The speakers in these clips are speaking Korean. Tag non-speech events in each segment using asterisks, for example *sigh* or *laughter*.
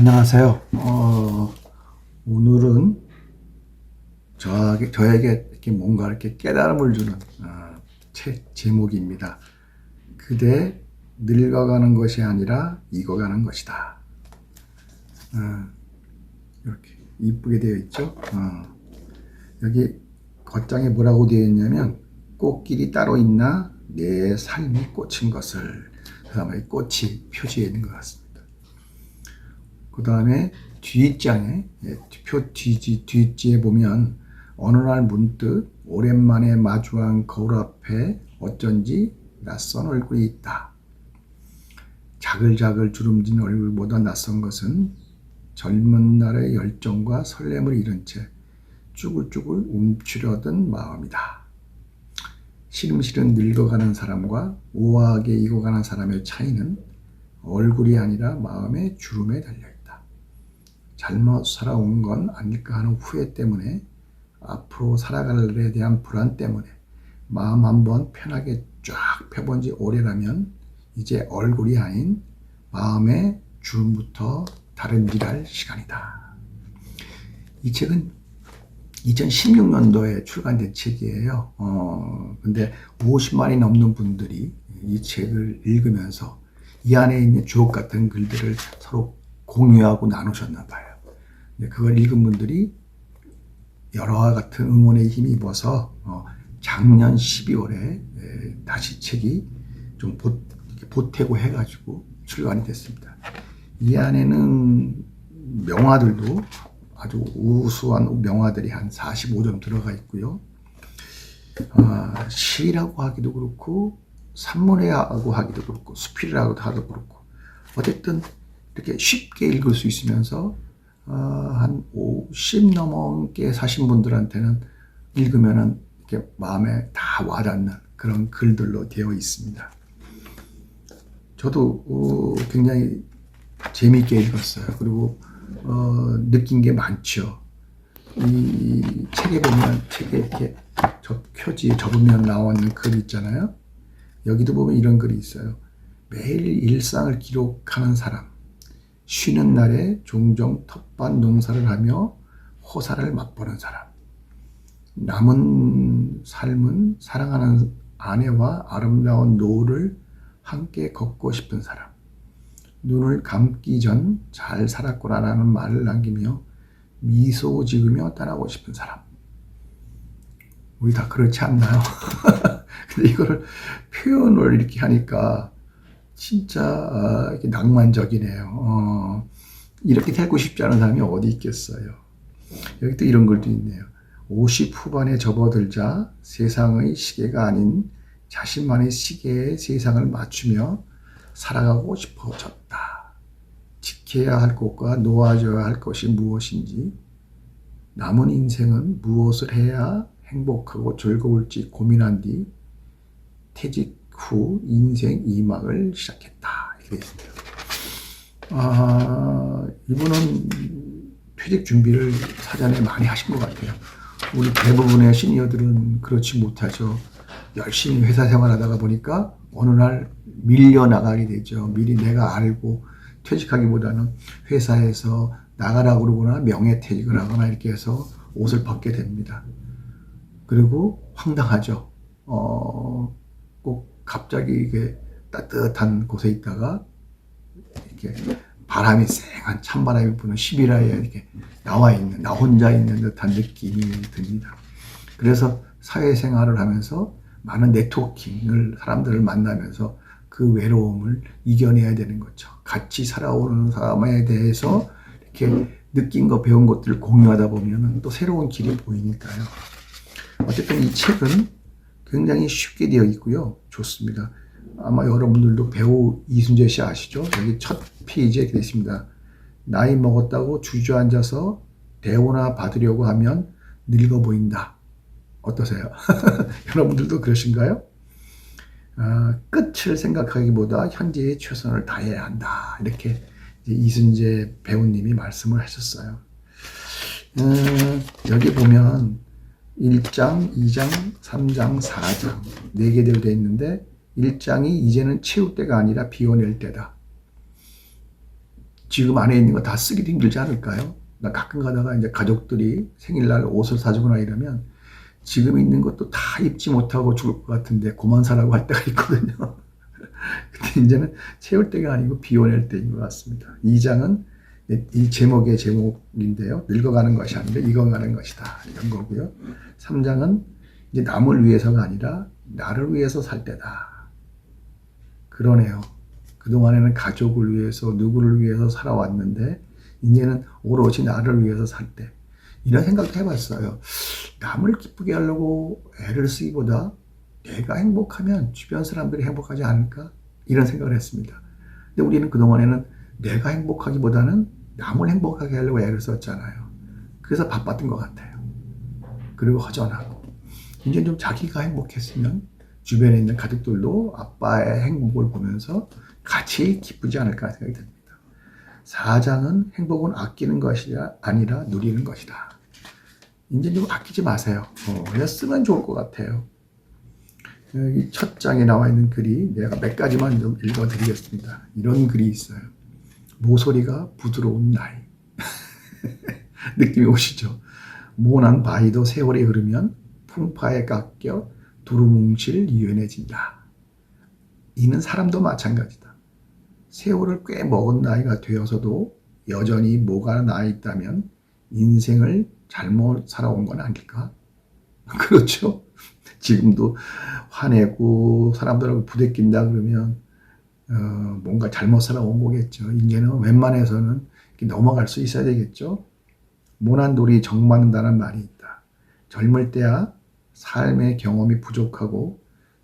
안녕하세요. 어, 오늘은 저에게, 저에게 이렇게 뭔가 이렇게 깨달음을 주는 어, 책 제목입니다. 그대 늙어가는 것이 아니라 익어가는 것이다. 어, 이렇게 이쁘게 되어 있죠. 어, 여기 겉장에 뭐라고 되어 있냐면 꽃길이 따로 있나 내 삶이 꽂힌 것을 그 다음에 꽃이 표지해 있는 것 같습니다. 그 다음에 뒷장에 예, 표 뒤지 뒷지에 보면 어느 날 문득 오랜만에 마주한 거울 앞에 어쩐지 낯선 얼굴이 있다. 자글자글 주름진 얼굴보다 낯선 것은 젊은 날의 열정과 설렘을 잃은 채 쭈글쭈글 움츠려든 마음이다. 시름시름 늙어가는 사람과 우아하게 익어가는 사람의 차이는 얼굴이 아니라 마음의 주름에 달려있다. 잘못 살아온 건 아닐까 하는 후회 때문에 앞으로 살아갈 일에 대한 불안 때문에 마음 한번 편하게 쫙 펴본 지 오래라면 이제 얼굴이 아닌 마음의 주름부터 다름질할 시간이다. 이 책은 2016년도에 출간된 책이에요. 어, 근데 50만이 넘는 분들이 이 책을 읽으면서 이 안에 있는 주옥 같은 글들을 서로 공유하고 나누셨나 봐요. 근데 그걸 읽은 분들이 여러와 같은 응원에 힘입어서 어, 작년 12월에 다시 책이 좀 보, 보태고 해가지고 출간이 됐습니다. 이 안에는 명화들도 아주 우수한 명화들이 한 45점 들어가 있고요. 아, 시라고 하기도 그렇고 산문회라고 하기도 그렇고 수필이라고 하기도 그렇고 어쨌든 이렇게 쉽게 읽을 수 있으면서 어, 한 50 넘게 사신 분들한테는 읽으면은 이렇게 마음에 다 와닿는 그런 글들로 되어 있습니다. 저도 어, 굉장히 재미있게 읽었어요. 그리고 어, 느낀 게 많죠. 이 책에 보면 책에 이렇게 저 표지 접으면 나오는 글 있잖아요. 여기도 보면 이런 글이 있어요. 매일 일상을 기록하는 사람. 쉬는 날에 종종 텃밭 농사를 하며 호사를 맛보는 사람. 남은 삶은 사랑하는 아내와 아름다운 노을을 함께 걷고 싶은 사람. 눈을 감기 전 잘 살았구나라는 말을 남기며 미소 지으며 따라오고 싶은 사람. 우리 다 그렇지 않나요? *laughs* 근데 이거를 표현을 이렇게 하니까 진짜 어, 이렇게 낭만적이네요. 어, 이렇게 살고 싶지 않은 사람이 어디 있겠어요. 여기 또 이런 글도 있네요. 50 후반에 접어들자 세상의 시계가 아닌 자신만의 시계에 세상을 맞추며 살아가고 싶어졌다. 지켜야 할 것과 놓아줘야 할 것이 무엇인지, 남은 인생은 무엇을 해야 행복하고 즐거울지 고민한 뒤 퇴직 후 인생 2막을 시작했다. 이렇게 있습니다. 아, 이분은 퇴직 준비를 사전에 많이 하신 것 같아요. 우리 대부분의 시니어들은 그렇지 못하죠. 열심히 회사 생활하다가 보니까 어느 날 밀려 나가게 되죠. 미리 내가 알고 퇴직하기보다는 회사에서 나가라고 그러거나 명예퇴직을 하거나 이렇게 해서 옷을 벗게 됩니다. 그리고 황당하죠. 어, 꼭 갑자기 이게 따뜻한 곳에 있다가 이렇게 바람이 쌩한 찬바람이 부는 시비라에 이렇게 나와 있는 나 혼자 있는 듯한 느낌이 듭니다. 그래서 사회생활을 하면서 많은 네트워킹을 사람들을 만나면서 그 외로움을 이겨내야 되는 거죠. 같이 살아오는 사람에 대해서 이렇게 느낀 거 배운 것들을 공유하다 보면 또 새로운 길이 보이니까요. 어쨌든 이 책은 굉장히 쉽게 되어 있고요. 좋습니다. 아마 여러분들도 배우 이순재 씨 아시죠? 여기 첫 페이지에 있습니다. 나이 먹었다고 주저앉아서 대우나 받으려고 하면 늙어 보인다. 어떠세요? *laughs* 여러분들도 그러신가요? 아, 끝을 생각하기보다 현재의 최선을 다해야 한다. 이렇게 이순재 배우님이 말씀을 하셨어요. 음, 여기 보면 1장, 2장, 3장, 4장 4개대로 되어 있는데 1장이 이제는 채울 때가 아니라 비워낼 때다. 지금 안에 있는 거 다 쓰기도 힘들지 않을까요? 나 가끔 가다가 이제 가족들이 생일날 옷을 사주거나 이러면 지금 있는 것도 다 입지 못하고 죽을 것 같은데 그만 사라고 할 때가 있거든요. *laughs* 근데 이제는 채울 때가 아니고 비워낼 때인 것 같습니다. 2장은 이 제목의 제목인데요. 늙어가는 것이 아니라 익어가는 것이다. 이런 거고요. 3장은 이제 남을 위해서가 아니라 나를 위해서 살 때다. 그러네요. 그동안에는 가족을 위해서 누구를 위해서 살아왔는데 이제는 오롯이 나를 위해서 살 때. 이런 생각도 해봤어요. 남을 기쁘게 하려고 애를 쓰기보다 내가 행복하면 주변 사람들이 행복하지 않을까? 이런 생각을 했습니다. 근데 우리는 그동안에는 내가 행복하기보다는 남을 행복하게 하려고 애를 썼잖아요. 그래서 바빴던 것 같아요. 그리고 허전하고. 이제 좀 자기가 행복했으면 주변에 있는 가족들도 아빠의 행복을 보면서 같이 기쁘지 않을까 생각이 듭니다. 4장은 행복은 아끼는 것이 아니라 누리는 것이다. 이제 좀 아끼지 마세요. 어, 그냥 쓰면 좋을 것 같아요. 첫 장에 나와 있는 글이 내가 몇 가지만 좀 읽어 드리겠습니다. 이런 글이 있어요. 모서리가 부드러운 나이. *laughs* 느낌이 오시죠? 모난 바위도 세월이 흐르면 풍파에 깎여 두루뭉실 유연해진다. 이는 사람도 마찬가지다. 세월을 꽤 먹은 나이가 되어서도 여전히 뭐가 나 있다면 인생을 잘못 살아온 건 아닐까? *laughs* 그렇죠? 지금도 화내고 사람들하고 부대낀다 그러면 어, 뭔가 잘못 살아온 거겠죠. 이제는 웬만해서는 넘어갈 수 있어야 되겠죠. 모난 돌이 정맞는다는 말이 있다. 젊을 때야 삶의 경험이 부족하고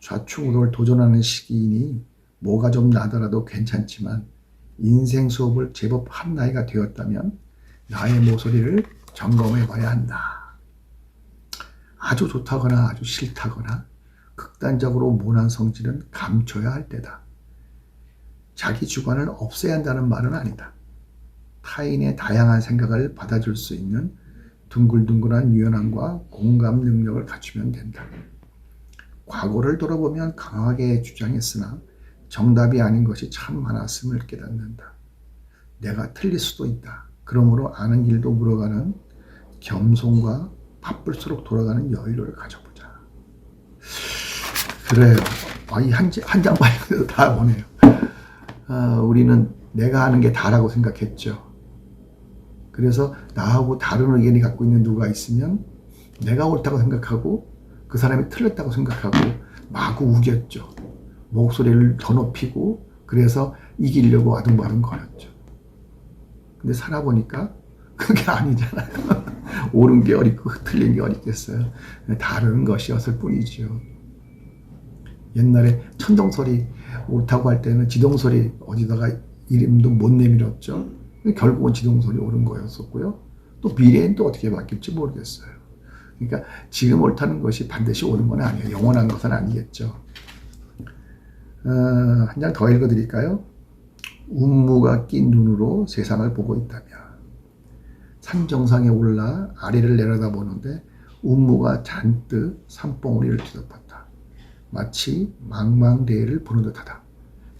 좌충우돌 도전하는 시기이니 뭐가 좀 나더라도 괜찮지만 인생 수업을 제법 한 나이가 되었다면 나의 모서리를 점검해 봐야 한다. 아주 좋다거나 아주 싫다거나 극단적으로 모난 성질은 감춰야 할 때다. 자기 주관을 없애야 한다는 말은 아니다. 타인의 다양한 생각을 받아줄 수 있는 둥글둥글한 유연함과 공감 능력을 갖추면 된다. 과거를 돌아보면 강하게 주장했으나 정답이 아닌 것이 참 많았음을 깨닫는다. 내가 틀릴 수도 있다. 그러므로 아는 길도 물어가는 겸손과 바쁠수록 돌아가는 여유를 가져보자. 그래요. 아, 이한장 봐도 다 오네요. 아, 우리는 내가 하는 게 다라고 생각했죠. 그래서 나하고 다른 의견이 갖고 있는 누가 있으면 내가 옳다고 생각하고 그 사람이 틀렸다고 생각하고 마구 우겼죠. 목소리를 더 높이고 그래서 이기려고 아둥바둥 거렸죠. 근데 살아보니까 그게 아니잖아요. *laughs* 옳은 게 어딨고 틀린 게 어딨겠어요. 다른 것이었을 뿐이죠. 옛날에 천동소리 옳다고 할 때는 지동소리 어디다가 이름도 못 내밀었죠. 결국은 지동소리 옳은 거였었고요. 또 미래엔 또 어떻게 바뀔지 모르겠어요. 그러니까 지금 옳다는 것이 반드시 옳은 건 아니에요. 영원한 것은 아니겠죠. 어, 한장 더 읽어드릴까요? 운무가 낀 눈으로 세상을 보고 있다면 산 정상에 올라 아래를 내려다보는데 운무가 잔뜩 산봉우리를 뒤덮었다. 마치 망망대해를 보는 듯하다.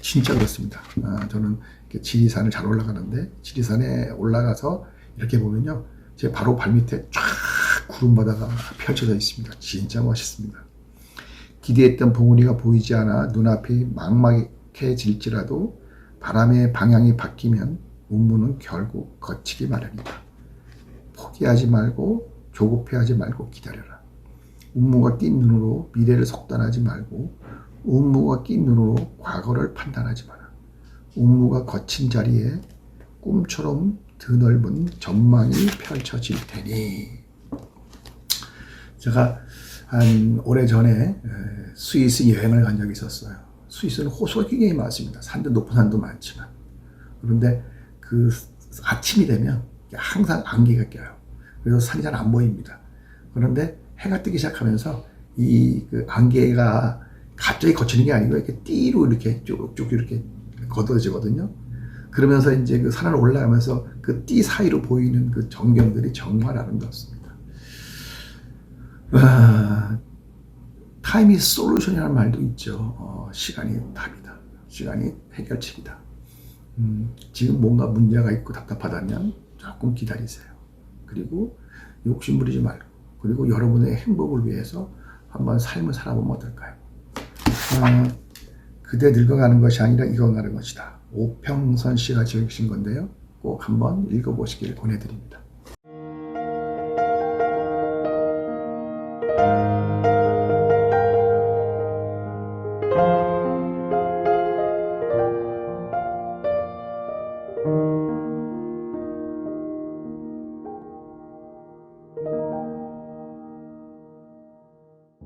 진짜 그렇습니다. 아, 저는 지리산을 잘 올라가는데 지리산에 올라가서 이렇게 보면요, 제 바로 발밑에 쫙 구름바다가 펼쳐져 있습니다. 진짜 멋있습니다. 기대했던 봉우리가 보이지 않아 눈앞이 막막해질지라도 바람의 방향이 바뀌면 운무는 결국 거치기 마련이다. 포기하지 말고 조급해하지 말고 기다려라. 운무가 낀 눈으로 미래를 속단하지 말고 운무가 낀 눈으로 과거를 판단하지 마라. 운무가 거친 자리에 꿈처럼 드넓은 전망이 펼쳐질 테니. 제가 한 오래전에 스위스 여행을 간 적이 있었어요. 스위스는 호수가 굉장히 많습니다. 산도 높은 산도 많지만. 그런데 그 아침이 되면 항상 안개가 껴요. 그래서 산이 잘 안 보입니다. 그런데 해가 뜨기 시작하면서 이 그 안개가 갑자기 거치는 게 아니고 이렇게 띠로 이렇게 쭉쭉 이렇게 걷어지거든요. 그러면서 이제 그 산을 올라가면서 그 띠 사이로 보이는 그 전경들이 정말 아름답습니다. 아, 타임이 솔루션이라는 말도 있죠. 어, 시간이 답이다. 시간이 해결책이다. 음, 지금 뭔가 문제가 있고 답답하다면 조금 기다리세요. 그리고 욕심 부리지 말고 그리고 여러분의 행복을 위해서 한번 삶을 살아보면 어떨까요? 아, 그대 늙어가는 것이 아니라 익어가는 것이다. 오평선 씨가 지으신 건데요. 꼭 한번 읽어보시길 권해드립니다.